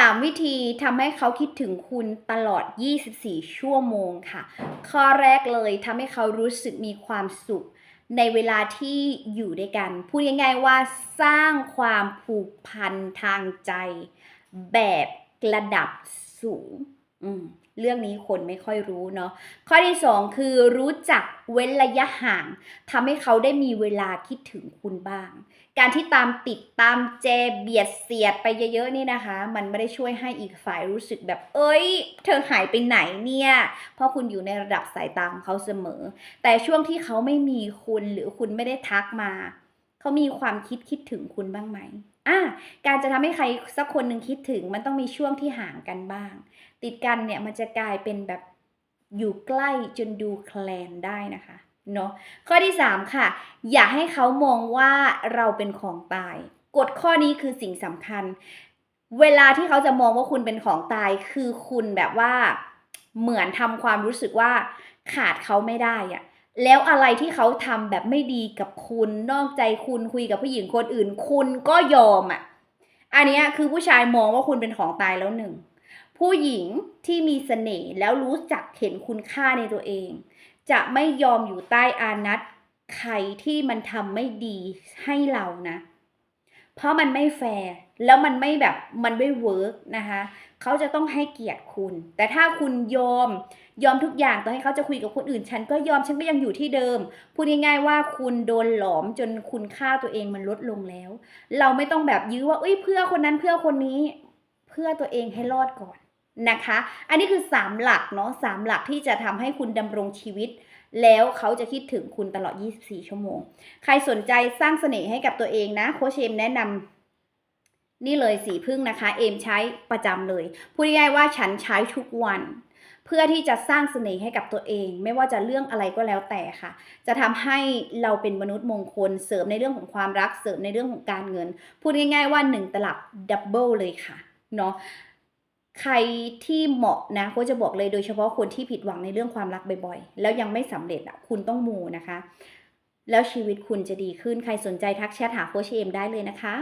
3 วิธีทำให้เขาคิดถึงคุณตลอด 24 ชั่วโมงค่ะ ข้อแรกเลยทำให้เขารู้สึกมีความสุข ในเวลาที่อยู่ด้วยกัน พูดง่ายๆว่าสร้างความผูกพันทางใจ แบบระดับสูง เรื่องนี้คนไม่ค่อยรู้เนาะข้อที่สองคือรู้จักเว้นระยะห่างทำให้เขาได้มีเวลาคิดถึงคุณบ้าง การที่ตามติดตามเจเบียดเสียดไปเยอะๆนี่นะคะ มันไม่ได้ช่วยให้อีกฝ่ายรู้สึกแบบ เอ้ย เธอหายไปไหนเนี่ย เพราะคุณอยู่ในระดับสายตาของเขาเสมอ แต่ช่วงที่เขาไม่มีคุณหรือคุณไม่ได้ทักมา เขามีความคิดคิดถึงคุณบ้างไหม อะการจะทำให้ใครสักคนหนึ่งคิดถึง มันต้องมีช่วงที่ห่างกันบ้าง ติดกันเนี่ยมันจะกลายเป็นแบบอยู่ใกล้จนดูแคลนได้นะคะเนาะข้อที่ 3 ค่ะ อย่าให้เขามองว่าเราเป็นของตาย กฎข้อนี้คือสิ่งสำคัญ เวลาที่เขาจะมองว่าคุณเป็นของตาย คือคุณแบบว่าเหมือนทำความรู้สึกว่าขาดเขาไม่ได้อะ แล้วอะไรที่เขาทำแบบไม่ดีกับคุณนอกใจคุณคุยกับผู้หญิงคนอื่น คุณก็ยอมอะ อันนี้คือผู้ชายมองว่าคุณเป็นของตายแล้วหนึ่ง ผู้หญิงที่มีเสน่ห์แล้วรู้จักเห็นคุณค่าในตัวเอง จะไม่ยอมอยู่ใต้อานัตใครที่มันทำไม่ดีให้เรานะ เพราะมันไม่แฟร์แล้วมันไม่แบบมันไม่เวิร์กนะคะเขาจะต้องให้เกียรติคุณ แต่ถ้าคุณยอมยอมทุกอย่างต่อให้เขาจะคุยกับคนอื่น ฉันก็ยอมฉันก็ยังอยู่ที่เดิม พูดง่ายๆว่าคุณโดนหลอมจนคุณค่าตัวเองมันลดลงแล้ว เราไม่ต้องแบบยื้อว่าเอ้ยเพื่อคนนั้นเพื่อคนนี้ เพื่อตัวเองให้รอดก่อน นะคะ อันนี้คือ 3 หลักเนาะสามหลักที่จะทำให้คุณดำรงชีวิต แล้วเขาจะคิดถึงคุณตลอด 24 ชั่วโมง ใครสนใจสร้างเสน่ห์ให้กับตัวเองนะ โคชเอมแนะนำนี่เลยสีพึ่งนะคะ เอมใช้ประจำเลย พูดง่ายๆว่าฉันใช้ทุกวัน เพื่อที่จะสร้างเสน่ห์ให้กับตัวเอง ไม่ว่าจะเรื่องอะไรก็แล้วแต่ค่ะ จะทำให้เราเป็นมนุษย์มงคล เสริมในเรื่องของความรัก เสริมในเรื่องของการเงิน พูดง่าย ๆว่า 1 ตลับดับเบิลเลยค่ะ เนาะ ใครที่เหมาะนะก็จะบอกเลยโดยเฉพาะคนที่ผิดหวังในเรื่องความรักบ่อยๆ แล้วยังไม่สำเร็จอะคุณต้องมูนะคะ แล้วชีวิตคุณจะดีขึ้นใครสนใจทักแชทหาโคชเอมได้เลยนะคะ